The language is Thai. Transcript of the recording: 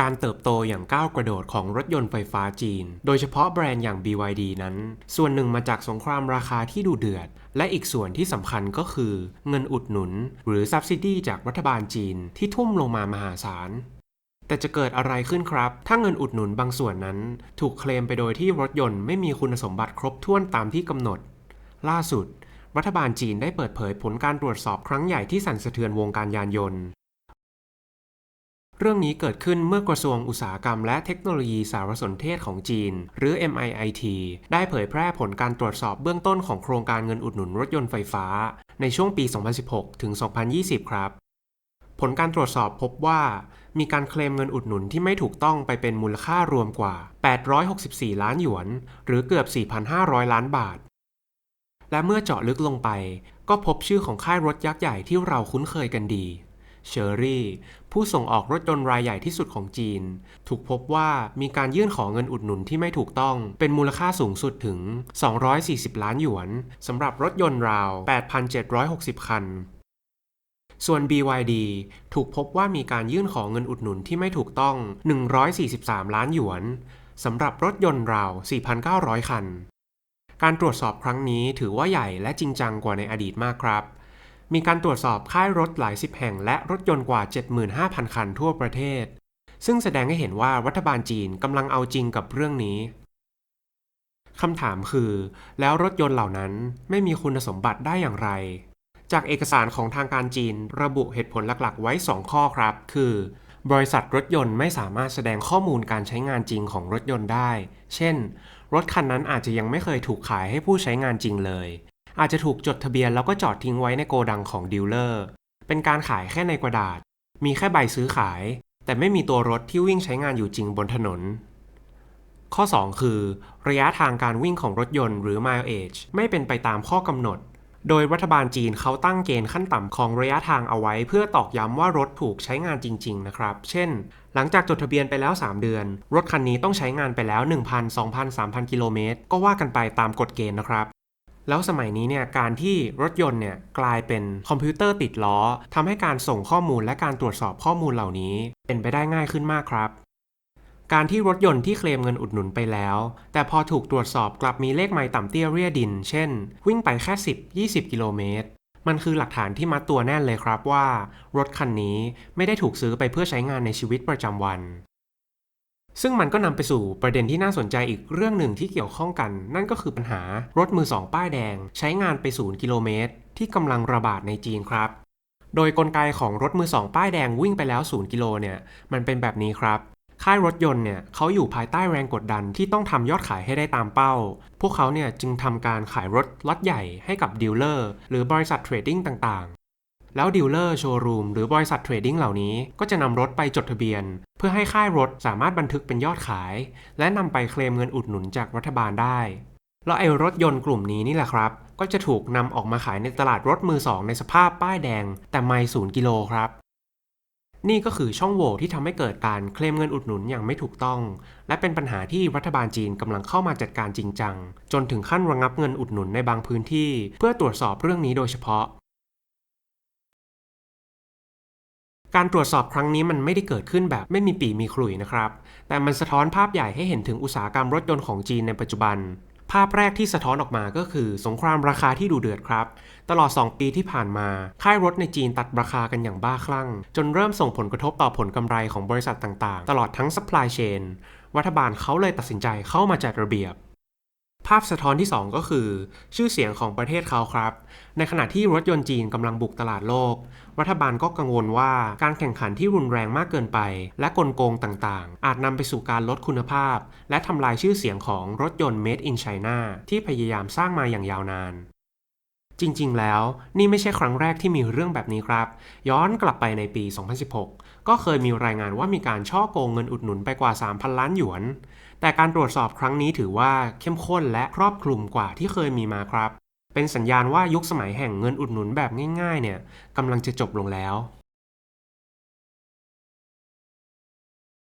การเติบโตอย่างก้าวกระโดดของรถยนต์ไฟฟ้าจีน โดยเฉพาะแบรนด์อย่าง BYD นั้น ส่วนหนึ่งมาจากสงครามราคาที่ดูเดือด และอีกส่วนที่สำคัญก็คือ เงินอุดหนุน หรือ subsidy จากรัฐบาลจีนที่ทุ่มลงมามหาศาล แต่จะเกิดอะไรขึ้นครับ ถ้าเงินอุดหนุนบางส่วนนั้น ถูกเคลมไปโดยที่รถยนต์ไม่มีคุณสมบัติครบถ้วนตามที่กำหนด ล่าสุด รัฐบาลจีนได้เปิดเผยผลการตรวจสอบครั้งใหญ่ที่สั่นสะเทือนวงการยานยนต์ เรื่องนี้เกิดขึ้นเมื่อกระทรวงอุตสาหกรรมและเทคโนโลยีสารสนเทศของจีน หรือ MIIT ได้เผยแพร่ผลการตรวจสอบเบื้องต้นของโครงการเงินอุดหนุนรถยนต์ไฟฟ้า ในช่วงปี 2016 ถึง 2020 ครับ ผลการตรวจสอบพบว่า มีการเคลมเงินอุดหนุนที่ไม่ถูกต้องไปเป็นมูลค่ารวมกว่า 864 ล้านหยวน หรือเกือบ 4,500 ล้านบาท และเมื่อเจาะลึกลงไป ก็พบชื่อของค่ายรถยักษ์ใหญ่ที่เราคุ้นเคยกันดี เชอรี่ ผู้ส่งออกรถยนต์รายใหญ่ที่สุดของจีน ถูกพบว่ามีการยื่นขอเงินอุดหนุนที่ไม่ถูกต้องเป็นมูลค่าสูงสุดถึง 240 ล้านหยวนสำหรับรถยนต์ราว 8,760 คันส่วน BYD ถูกพบว่ามีการยื่นขอเงินอุดหนุนที่ไม่ถูกต้อง 143 ล้านหยวนสำหรับรถยนต์ราว 4,900 คัน การตรวจสอบครั้งนี้ถือว่าใหญ่และจริงจังกว่าในอดีตมากครับ มีการตรวจสอบค่ายรถหลายสิบแห่งและรถยนต์กว่า 75,000 คันทั่วประเทศ ซึ่งแสดงให้เห็นว่ารัฐบาลจีนกำลังเอาจริงกับเรื่องนี้คำถามคือ แล้วรถยนต์เหล่านั้นไม่มีคุณสมบัติได้อย่างไร จากเอกสารของทางการจีนระบุเหตุผลหลักๆ ไว้ 2 ข้อครับ คือ บริษัทรถยนต์ไม่สามารถแสดงข้อมูลการใช้งานจริงของรถยนต์ได้ เช่น รถคันนั้นอาจจะยังไม่เคยถูกขายให้ผู้ใช้งานจริงเลย อาจจะถูกจดทะเบียนแล้วก็จอดทิ้งไว้ในโกดังของดีลเลอร์ เป็นการขายแค่ในกระดาษ มีแค่ใบซื้อขาย แต่ไม่มีตัวรถที่วิ่งใช้งานอยู่จริงบนถนน ข้อ 2 คือ ระยะทางการวิ่งของรถยนต์หรือ mileage ไม่เป็นไปตามข้อกำหนด โดยรัฐบาลจีนเขาตั้งเกณฑ์ขั้นต่ำของระยะทางเอาไว้ เพื่อตอกย้ำว่ารถถูกใช้งานจริง ๆ นะครับ เช่น หลังจากจดทะเบียนไปแล้ว 3 เดือน รถคันนี้ต้องใช้งานไปแล้ว 1,000 2,000 3,000 กิโลเมตรก็ว่ากันไปตามกฎเกณฑ์นะครับ แล้วสมัยนี้เนี่ยการที่รถยนต์เนี่ยกลายเป็นคอมพิวเตอร์ติดล้อทำให้การส่งข้อมูลและการตรวจสอบข้อมูลเหล่านี้ เป็นไปได้ง่ายขึ้นมากครับ การที่รถยนต์ที่เคลมเงินอุดหนุนไปแล้ว แต่พอถูกตรวจสอบกลับมีเลขไมล์ต่ำเตี้ยเรียดิน เช่น วิ่งไปแค่ 10-20 กิโลเมตร มันคือหลักฐานที่มัดตัวแน่นเลยครับว่า รถคันนี้ไม่ได้ถูกซื้อไปเพื่อใช้งานในชีวิตประจำวัน ซึ่งมันก็นำไปสู่ประเด็นที่น่าสนใจอีกเรื่องหนึ่งที่เกี่ยวข้องกัน นั่นก็คือปัญหารถมือสองป้ายแดง ใช้งานไปศูนย์กิโลเมตร ที่กำลังระบาดในจีนครับ โดยกลไกของรถมือสองป้ายแดงวิ่งไปแล้ว0กิโลเนี่ยมันเป็นแบบนี้ครับค่ายรถยนต์เนี่ยเขาอยู่ภายใต้แรงกดดันที่ต้องทำยอดขายให้ได้ตามเป้า พวกเขาเนี่ยจึงทำการขายรถล็อตใหญ่ให้กับดีลเลอร์หรือบริษัทเทรดดิ้งต่าง แล้วดีลเลอร์โชว์รูมหรือบริษัทเทรดดิ้งเหล่านี้ก็จะนำรถไปจดทะเบียน เพื่อให้ค่ายรถสามารถบันทึกเป็นยอดขาย และนำไปเคลมเงินอุดหนุนจากรัฐบาลได้ แล้วไอ้รถยนต์กลุ่มนี้นี่แหละครับ ก็จะถูกนำออกมาขายในตลาดรถมือสองในสภาพป้ายแดง แต่ไม่ศูนย์กิโลครับ นี่ก็คือช่องโหว่ที่ทำให้เกิดการเคลมเงินอุดหนุนอย่างไม่ถูกต้อง และเป็นปัญหาที่รัฐบาลจีนกำลังเข้ามาจัดการจริงจังจนถึงขั้นระงับเงินอุดหนุนในบางพื้นที่ เพื่อตรวจสอบเรื่องนี้โดยเฉพาะ การตรวจสอบครั้งนี้มันไม่ได้เกิดขึ้นแบบไม่มีปีมีขลุ่ยนะครับ แต่มันสะท้อนภาพใหญ่ให้เห็นถึงอุตสาหกรรมรถยนต์ของจีนในปัจจุบัน ภาพแรกที่สะท้อนออกมาก็คือสงครามราคาที่ดูเดือดครับ ตลอด 2 ปีที่ผ่านมา ค่ายรถในจีนตัดราคากันอย่างบ้าคลั่ง จนเริ่มส่งผลกระทบต่อผลกำไรของบริษัทต่างๆ ตลอดทั้ง supply chain รัฐบาลเขาเลยตัดสินใจเข้ามาจัดระเบียบ ภาพสะท้อนที่ 2 ก็คือ ชื่อเสียงของประเทศเขาครับ ในขณะที่รถยนต์จีนกำลังบุกตลาดโลก รัฐบาลก็กังวลว่าการแข่งขันที่รุนแรงมากเกินไป และกลโกงต่างๆ อาจนำไปสู่การลดคุณภาพ และทำลายชื่อเสียงของรถยนต์ Made in China ที่พยายามสร้างมาอย่างยาวนาน จริงๆ แล้วนี่ไม่ใช่ครั้งแรกที่มีเรื่องแบบนี้ครับ ย้อนกลับไปในปี 2016 ก็เคยมีรายงานว่ามีการช่อโกงเงินอุดหนุนไปกว่า 3,000 ล้านหยวน แต่การตรวจสอบครั้งนี้ถือว่าเข้มข้นและครอบคลุมกว่าที่เคยมีมาครับ เป็นสัญญาณว่ายุคสมัยแห่งเงินอุดหนุนแบบง่าย ๆ เนี่ยกำลังจะจบลงแล้ว